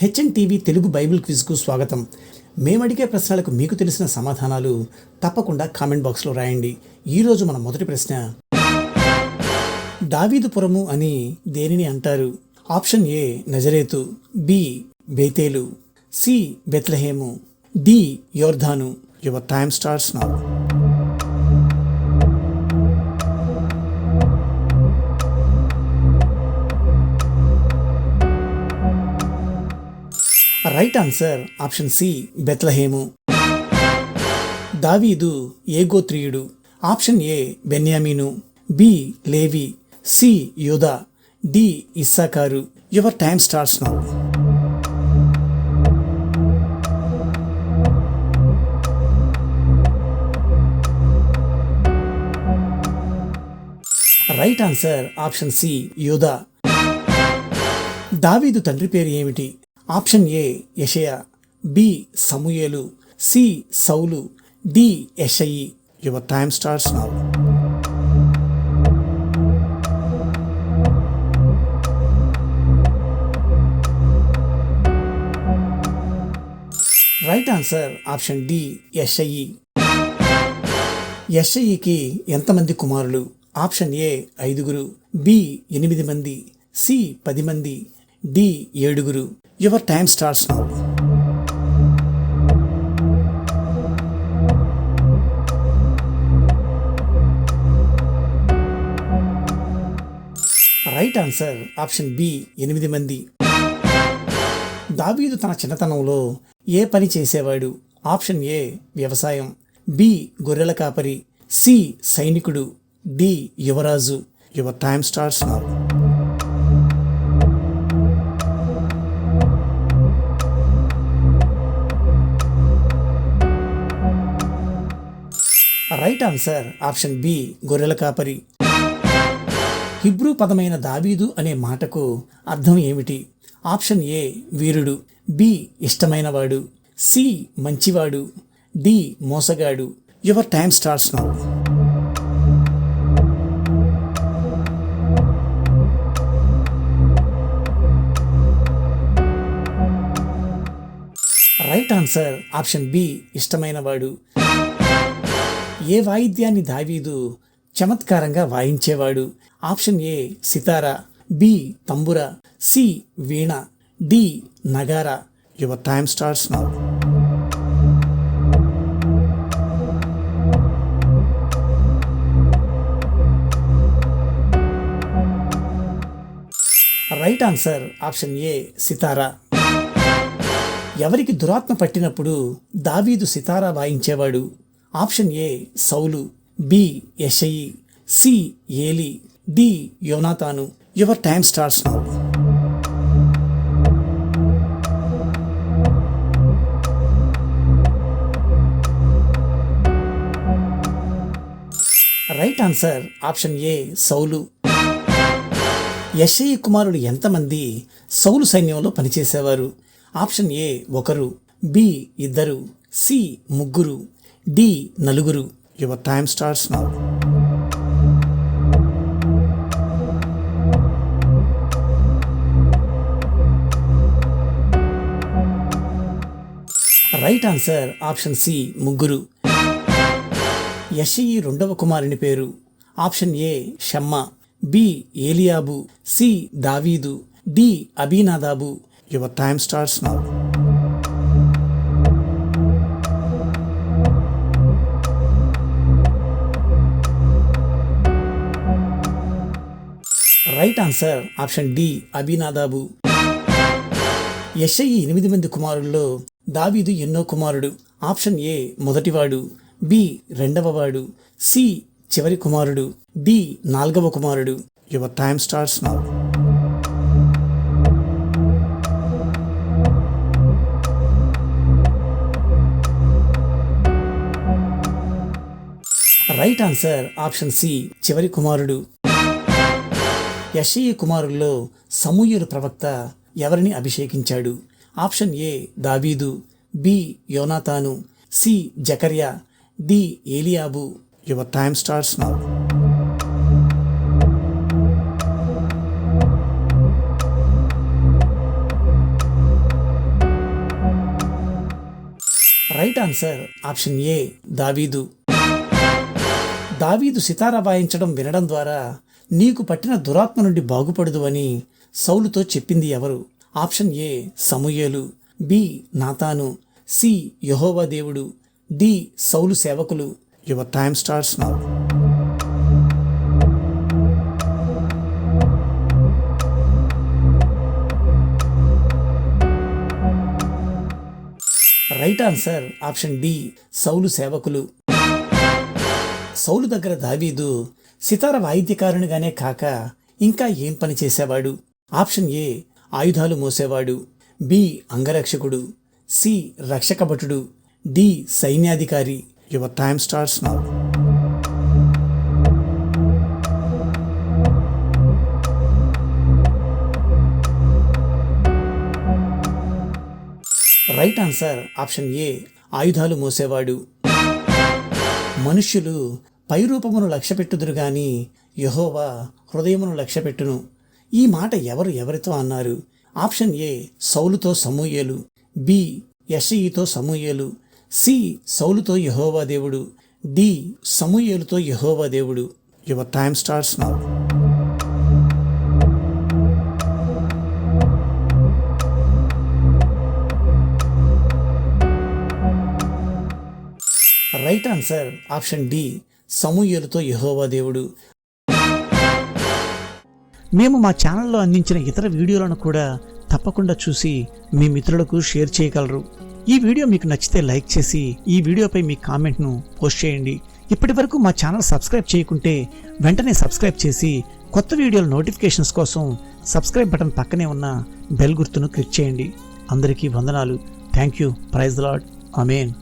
HN TV Telugu Bible క్విజ్కు స్వాగతం. మేము అడిగే ప్రశ్నలకు మీకు తెలిసిన సమాధానాలు తప్పకుండా కామెంట్ బాక్స్లో రాయండి. ఈరోజు మన మొదటి ప్రశ్న. దావీదుపురము అని దేనిని అంటారు? ఆప్షన్ ఏ నజరేతు. బి బేతేలు. సి బెత్లహేము. డి యోర్ధాను your time starts now right answer option C Bethlehem దావీదు ఏ గోత్రీయుడు? ఆప్షన్ ఏ బెన్యామీను. బి లేవి. సి యోధా D ఇస్సాకారు your time starts now right answer option C యోధా దావీదు తండ్రి పేరు ఏమిటి? ఆప్షన్ ఏ యషయ బి సమూయేలు సి సౌలు D యషయి. Your time starts now right answer option D యషయి. యషయికి ఎంతమంది కుమారులు? ఆప్షన్ ఏ ఐదుగురు. బి ఎనిమిది మంది. సి పది మంది. డి ఏడుగురు. Your time starts now right answer option B ఎనిమిది మంది. దావీదు తన చిన్నతనంలో ఏ పని చేసేవాడు? ఆప్షన్ ఏ వ్యవసాయం. బి గొర్రెల కాపరి. సి సైనికుడు. డి యువరాజు. Your time starts now right answer option B గొర్రెల కాపరి. హిబ్రూ పదమైన దావీదు అనే మాటకు అర్థం ఏమిటి? ఆప్షన్ ఏ వీరుడు. బి ఇష్టమైనవాడు. సి మంచివాడు. డి మోసగాడు. Your time starts now. Right answer option B ఇష్టమైనవాడు. ఏ వాయిద్యాన్ని దావీదు చమత్కారంగా వాయించేవాడు? ఆప్షన్ ఏ సితారా బి తంబుర సి వీణ D Nagara. Your time starts now right answer option A సితారా. ఎవరికి దురాత్మ పట్టినప్పుడు దావీదు సితారా వాయించేవాడు? ఆప్షన్ ఏ సౌలు బి యషయి సి ఏలి డి యోనాతాను. Your time starts now. Right answer option A సౌలు. యషయి కుమారుడు ఎంతమంది సౌలు సైన్యంలో పనిచేసేవారు? ఆప్షన్ ఏ ఒకరు బి ఇద్దరు సి ముగ్గురు డి నలుగురు your time starts now right answer option C ముగ్గురు. యషయి రెండవ కుమారుని పేరు. ఆప్షన్ ఏ షమ్మ. బి ఏలియాబు. సి దావీదు. D Abinadab. Your time starts now right answer option D అభినాదాబు. యషయి ఎనిమిది మంది కుమారుల్లో దావీదు ఎన్నో కుమారుడు. ఆప్షన్ ఏ మొదటివాడు. బి రెండవవాడు. సి చివరి కుమారుడు. డి నాల్గవ కుమారుడు. Your time starts now. Right answer option C చివరి కుమారుడు. యషయి కుమారుల్లో సమూయేలు ప్రవక్త ఎవరిని అభిషేకించాడు? ఆప్షన్ ఏ దావీదు బి యోనాతాను సి జకర్యా D ఏలియాబు. Your time starts now right answer option A దావీదు దావీదు సితార వాయించడం వినడం ద్వారా నీకు పట్టిన దురాత్మ నుండి బాగుపడదు అని సౌలుతో చెప్పింది ఎవరు? ఆప్షన్ ఏ సమూయేలు బి నాతాను సి యహోవా దేవుడు డి సౌలు సేవకులు. Your time starts now right answer option D సౌలు సేవకులు. సౌలు దగ్గర దావీదు సితార వాయిద్యకారునిగానే కాక ఇంకా ఏం పని చేసేవాడు? ఆప్షన్ ఏ ఆయుధాలు మోసేవాడు. బి అంగరక్షకుడు. సి రక్షక భటుడు D సైన్యాధికారి. Your time starts now. Right answer option A ఆయుధాలు మోసేవాడు. మనుష్యులు పైరూపమును లక్ష్యపెట్టుదురు గాని యహోవా హృదయమును లక్ష్యపెట్టును. ఈ మాట ఎవరు ఎవరితో అన్నారు? ఆప్షన్ ఏ సౌలుతో సమూయేలు. బి యషయితో సమూయేలు. సి సౌలుతో యహోవా దేవుడు. డి సమూయేలుతో యహోవా దేవుడు. Your time starts now. Right answer option D సమూయేలుతో యహోవా దేవుడు. మేము మా ఛానల్లో అందించిన ఇతర వీడియోలను కూడా తప్పకుండా చూసి మీ మిత్రులకు షేర్ చేయగలరు. ఈ వీడియో మీకు నచ్చితే లైక్ చేసి ఈ వీడియోపై మీ కామెంట్ను పోస్ట్ చేయండి. ఇప్పటి వరకు మా ఛానల్ సబ్స్క్రైబ్ చేయకుంటే వెంటనే సబ్స్క్రైబ్ చేసి కొత్త వీడియోల నోటిఫికేషన్స్ కోసం సబ్స్క్రైబ్ బటన్ పక్కనే ఉన్న బెల్ గుర్తును క్లిక్ చేయండి. అందరికీ వందనాలు. Thank you. Praise Lord amen